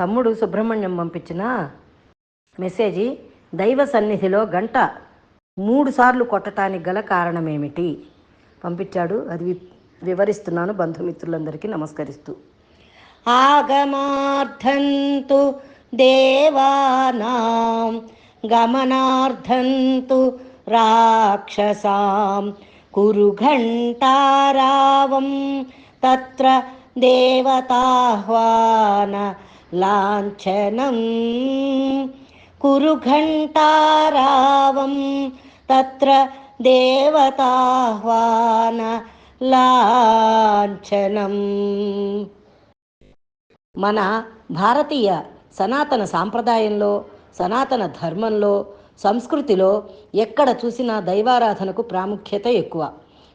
తమ్ముడు సుబ్రహ్మణ్యం పంపించిన మెసేజీ దైవ సన్నిధిలో గంట మూడు సార్లు కొట్టడానికి గల కారణమేమిటి? పంపించాడు. అది వి- వివరిస్తున్నాను బంధుమిత్రులందరికీ నమస్కరిస్తూ. ఆగమార్థంతు దేవానాం గమనార్థంతు రాక్షసాం కురు ఘంటారావం తత్ర దేవతాహ్వాన లాంఛనం కురుఘంటారావం తత్ర దేవతాహ్వాన లాంఛనం మన భారతీయ సనాతన సాంప్రదాయంలో సనాతన ధర్మంలో సంస్కృతిలో ఎక్కడ చూసినా దైవారాధనకు ప్రాముఖ్యత ఎక్కువ.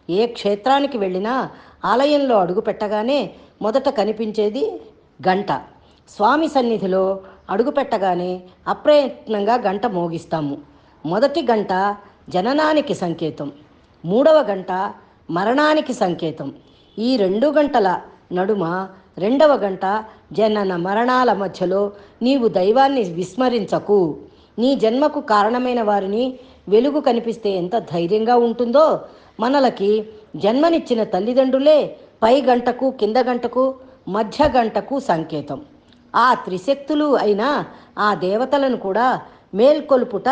ఏ క్షేత్రానికి వెళ్ళినా ఆలయంలో అడుగుపెట్టగానే మొదట కనిపించేది గంట. స్వామి సన్నిధిలో అడుగు పెట్టగానే అప్రయత్నంగా గంట మోగిస్తాము. మొదటి గంట జననానికి సంకేతం. మూడవ గంట మరణానికి సంకేతం. ఈ రెండు గంటల నడుమ రెండవ గంట జనన మరణాల మధ్యలో నీవు దైవాన్ని విస్మరించకు. నీ జన్మకు కారణమైన వారిని వెలుగు కనిపిస్తే ఎంత ధైర్యంగా ఉంటుందో మనలకి జన్మనిచ్చిన తల్లిదండ్రులే పై గంటకు కింద గంటకు మధ్య గంటకు సంకేతం. ఆ త్రిశక్తులు అయిన ఆ దేవతలను కూడా మేల్కొల్పుట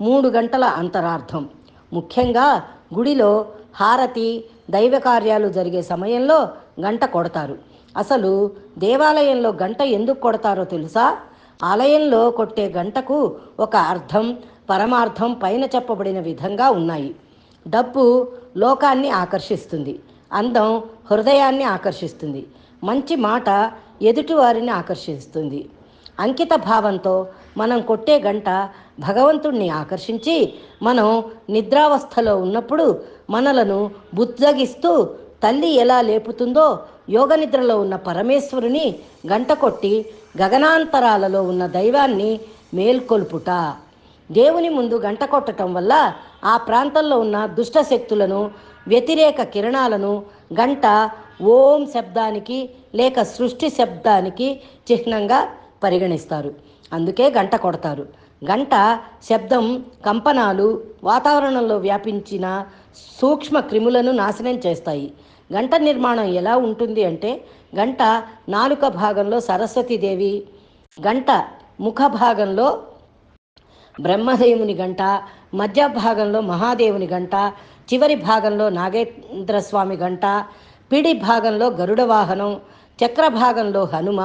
మూడు గంటల అంతరార్థం. ముఖ్యంగా గుడిలో హారతి దైవ కార్యాలు జరిగే సమయంలో గంట కొడతారు. అసలు దేవాలయంలో గంట ఎందుకు కొడతారో తెలుసా? ఆలయంలో కొట్టే గంటకు ఒక అర్థం పరమార్థం పైన చెప్పబడిన విధంగా ఉన్నాయి. డబ్బు లోకాన్ని ఆకర్షిస్తుంది. అందం హృదయాన్ని ఆకర్షిస్తుంది. మంచి మాట ఎదుటివారిని ఆకర్షిస్తుంది. అంకిత భావంతో మనం కొట్టే గంట భగవంతుణ్ణి ఆకర్షించి మనం నిద్రావస్థలో ఉన్నప్పుడు మనలను బుద్ధగిస్తూ తల్లి ఎలా లేపుతుందో యోగ నిద్రలో ఉన్న పరమేశ్వరుని గంట కొట్టి గగనాంతరాలలో ఉన్న దైవాన్ని మేల్కొల్పుట. దేవుని ముందు గంట కొట్టడం వల్ల ఆ ప్రాంతంలో ఉన్న దుష్ట శక్తులను వ్యతిరేక కిరణాలను గంట ఓం శబ్దానికి లేక సృష్టి శబ్దానికి చిహ్నంగా పరిగణిస్తారు. అందుకే గంట కొడతారు. గంట శబ్దం కంపనాలు వాతావరణంలో వ్యాపించిన సూక్ష్మ క్రిములను నాశనం చేస్తాయి. గంట నిర్మాణం ఎలా ఉంటుంది అంటే గంట నాలుక భాగంలో సరస్వతీదేవి గంట ముఖ భాగంలో బ్రహ్మదేవుని గంట మధ్య భాగంలో మహాదేవుని గంట చివరి భాగంలో నాగేంద్ర స్వామి గంట పిడి భాగంలో గరుడ వాహనం చక్ర భాగంలో హనుమ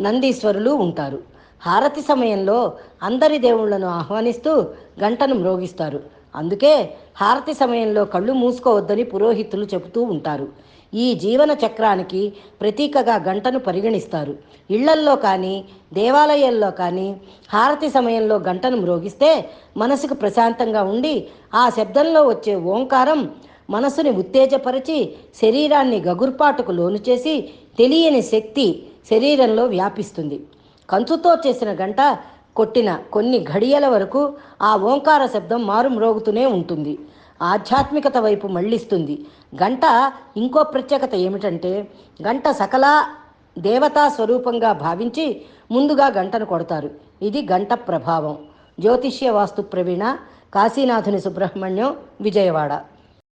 నందీశ్వరులు ఉంటారు. హారతి సమయంలో అందరి దేవుళ్ళను ఆహ్వానిస్తూ గంటను మ్రోగిస్తారు. అందుకే హారతి సమయంలో కళ్ళు మూసుకోవద్దని పురోహితులు చెబుతూ ఉంటారు. ఈ జీవన చక్రానికి ప్రతీకగా గంటను పరిగణిస్తారు. ఇళ్ళల్లో కానీ దేవాలయాల్లో కానీ హారతి సమయంలో గంటను మ్రోగిస్తే మనసుకు ప్రశాంతంగా ఉండి ఆ శబ్దంలో వచ్చే ఓంకారం మనసుని ఉత్తేజపరిచి శరీరాన్ని గగుర్పాటుకు లోను చేసి తెలియని శక్తి శరీరంలో వ్యాపిస్తుంది. కంచుతో చేసిన గంట కొట్టిన కొన్ని ఘడియల వరకు ఆ ఓంకార శబ్దం మారు మ్రోగుతూనే ఉంటుంది. ఆధ్యాత్మికత వైపు మళ్ళిస్తుంది. గంట ఇంకో ప్రత్యేకత ఏమిటంటే గంట సకల దేవతా స్వరూపంగా భావించి ముందుగా గంటను కొడతారు. ఇది గంట ప్రభావం. జ్యోతిష్య వాస్తు ప్రవీణ కాశీనాథుని సుబ్రహ్మణ్యం విజయవాడ.